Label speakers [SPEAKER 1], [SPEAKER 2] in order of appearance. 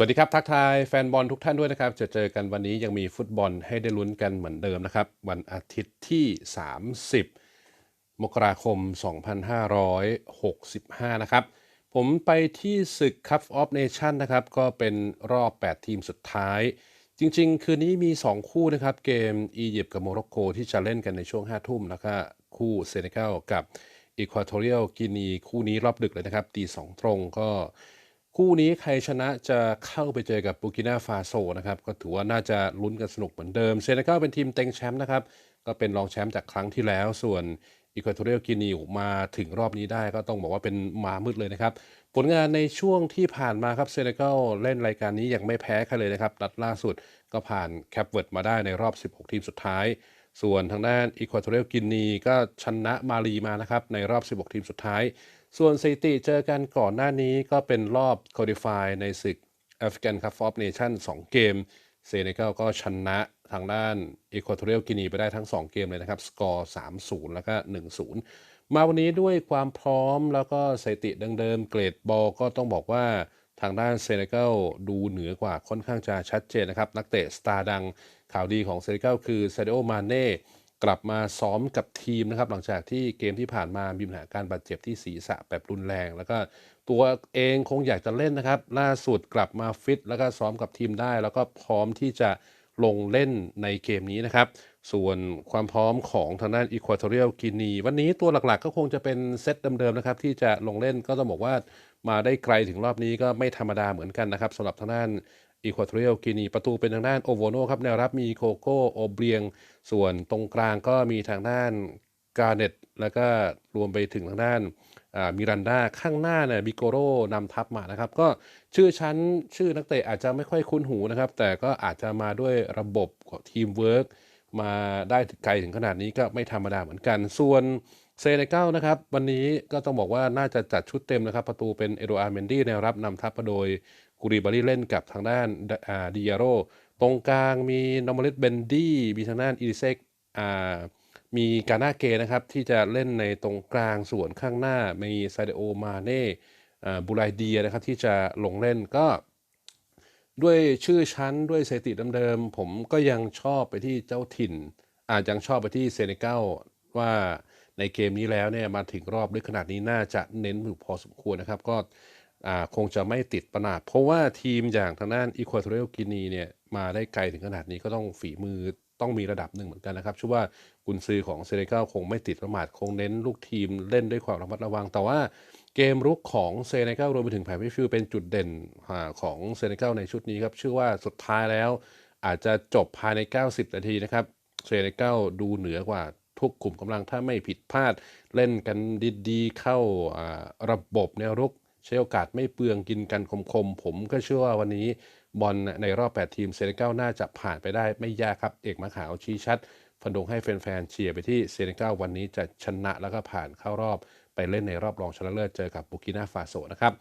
[SPEAKER 1] สวัสดีครับทักทายแฟนบอลทุกท่านด้วยนะครับ จะเจอกันวันนี้ยังมีฟุตบอลให้ได้ลุ้นกันเหมือนเดิมนะครับ วันอาทิตย์ที่ 30 มกราคม 2565 นะครับ ผมไปที่ศึก Cup of Nation นะครับ ก็เป็นรอบ 8 ทีมสุดท้าย จริง ๆ คืนนี้มี 2 คู่นะครับ เกมอียิปต์กับโมร็อกโกที่จะเล่นกันในช่วง 5 ทุ่มแล้วก็คู่เซเนกัลกับอีควอทอเรียลกินีคู่นี้รอบดึกเลยนะครับตีสองตรงก็ คู่นี้ใครชนะจะเข้าไปเจอกับบูกินาฟาโซนะครับก็ถือว่าน่าจะลุ้นกันสนุกเหมือนเดิมเซนกัลเป็นทีมเต็งแชมป์นะครับก็เป็นรองแชมป์จากครั้งที่แล้ว ส่วนอีควอทอเรียลกินีมาถึงรอบนี้ได้ก็ต้องบอกว่าเป็นมามืดเลยนะครับ ผลงานในช่วงที่ผ่านมาครับเซนกัลเล่นรายการนี้ยังไม่แพ้ใครเลยนะครับนัดล่าสุดก็ผ่านแคปเวิร์ดมาได้ในรอบ 16 ทีมสุดท้าย ส่วนทางด้านอีควอทอเรียลกินีก็ชนะมาลีมานะครับในรอบ 16 ทีมสุดท้าย ส่วนสถิติเจอกันก่อนหน้านี้ก็เป็นรอบ q u a l i f y ในศึก African Cup of Nations 2เกม เซเนกัลก็ชนะทางด้าน Equatorial Guinea ไปได้ทั้ง 2 เกมเลยนะครับ สกอร์ 3-0 แล้วก็ 1-0 มาวันนี้ด้วยความพร้อมแล้วก็สถิติเดิมๆเกรดบอลก็ต้องบอกว่าทางด้านเซเนกัลดูเหนือกว่าค่อนข้างจะชัดเจนนะครับ นักเตะสตาร์ดังข่าวดีของเซเนกัลคือเซาดิโอมาเน่ กลับมาซ้อมกับทีมนะครับ หลังจากที่เกมที่ผ่านมามีปัญหาการบาดเจ็บที่ศีรษะแบบรุนแรง แล้วก็ตัวเองคงอยากจะเล่นนะครับ ล่าสุดกลับมาฟิตแล้วก็ซ้อมกับทีมได้ แล้วก็พร้อมที่จะลงเล่นในเกมนี้นะครับ ส่วนความพร้อมของทางด้าน Equatorial Guinea วันนี้ตัวหลักๆ ก็คงจะเป็นเซตเดิมๆนะครับ ที่จะลงเล่นก็ต้องบอกว่ามาได้ไกลถึงรอบนี้ก็ไม่ธรรมดาเหมือนกันนะครับสำหรับทางด้าน อีควอ t เรียลกินีประตูเป็นทางด้านโอโวโนครับแนวรับมีโคโก้โอเบียง ส่วนตรงกลางก็มีทางด้านกาเนตแล้วก็รวมไปถึงทางด้านมิรันดาข้างหน้าเนี่ยบิโกโรนำทัพมานะครับ ก็ชื่อชั้นชื่อนักเตะอาจจะไม่ค่อยคุ้นหูนะครับ แต่ก็อาจจะมาด้วยระบบทีมเวิร์กมาได้ไกลถึงขนาดนี้ก็ไม่ธรรมดาเหมือนกัน ส่วน เซเนกัลนะครับ วันนี้ก็ต้องบอกว่าน่าจะจัดชุดเต็มนะครับ ประตูเป็นเอโดอาร์เมนดี้แนวรับนำทัพโดยกูริบารีเล่นกับทางด้านดิยาโรตรงกลางมีนอมริสเบนดี้มีทางด้านอีริเซกมีกาหนาเกนะครับ ที่จะเล่นในตรงกลางส่วนข้างหน้า มีไซเดโอมาเน่บูไลเดียนะครับ ที่จะลงเล่นก็ ด้วยชื่อชั้นด้วยสถิติเดิมๆผมก็ยังชอบไปที่เจ้าถิ่น อาจยังชอบไปที่เซเนกัลว่า ในเกมนี้แล้วเนี่ยมาถึงรอบด้วยขนาดนี้น่าจะเน้นอยู่พอสมควรนะครับ ก็คงจะไม่ติดประนาดเพราะว่าทีมอย่างทางด้านอีควอ t เรียลกินีเนี่ยมาได้ไกลถึงขนาดนี้ก็ต้องฝีมือต้องมีระดับหนึ่งเหมือนกันนะครับชื่อว่ากุนซือของเซเนกัลคงไม่ติดประมาทคงเน้นลูกทีมเล่นด้วยความระมัดระวัง แต่ว่าเกมรุกของเซเนกัลรวมไปถึงแผนพิฟิลเป็นจุดเด่นของเซเนกัลในชุดนี้ครับชื่อว่าสุดท้ายแล้ว อาจจะจบภายใน 90 นาทีนะครับเซเนกัลดูเหนือกว่า ทุกกลุ่มกำลังถ้าไม่ผิดพลาด เล่นกันดีๆ เข้าระบบแนวรุกใช้โอกาสไม่เปลืองกินกันคมๆ ผมก็เชื่อว่าวันนี้บอลในรอบ 8 ทีมเซเนกัลน่าจะผ่านไปได้ไม่ยากครับ เอกมะขาวชี้ชัด ฟันดงให้แฟนๆเชียร์ไปที่เซเนกัลวันนี้จะชนะแล้วก็ผ่านเข้ารอบไปเล่นในรอบรองชนะเลิศเจอกับบุกินาฟาโซนะครับ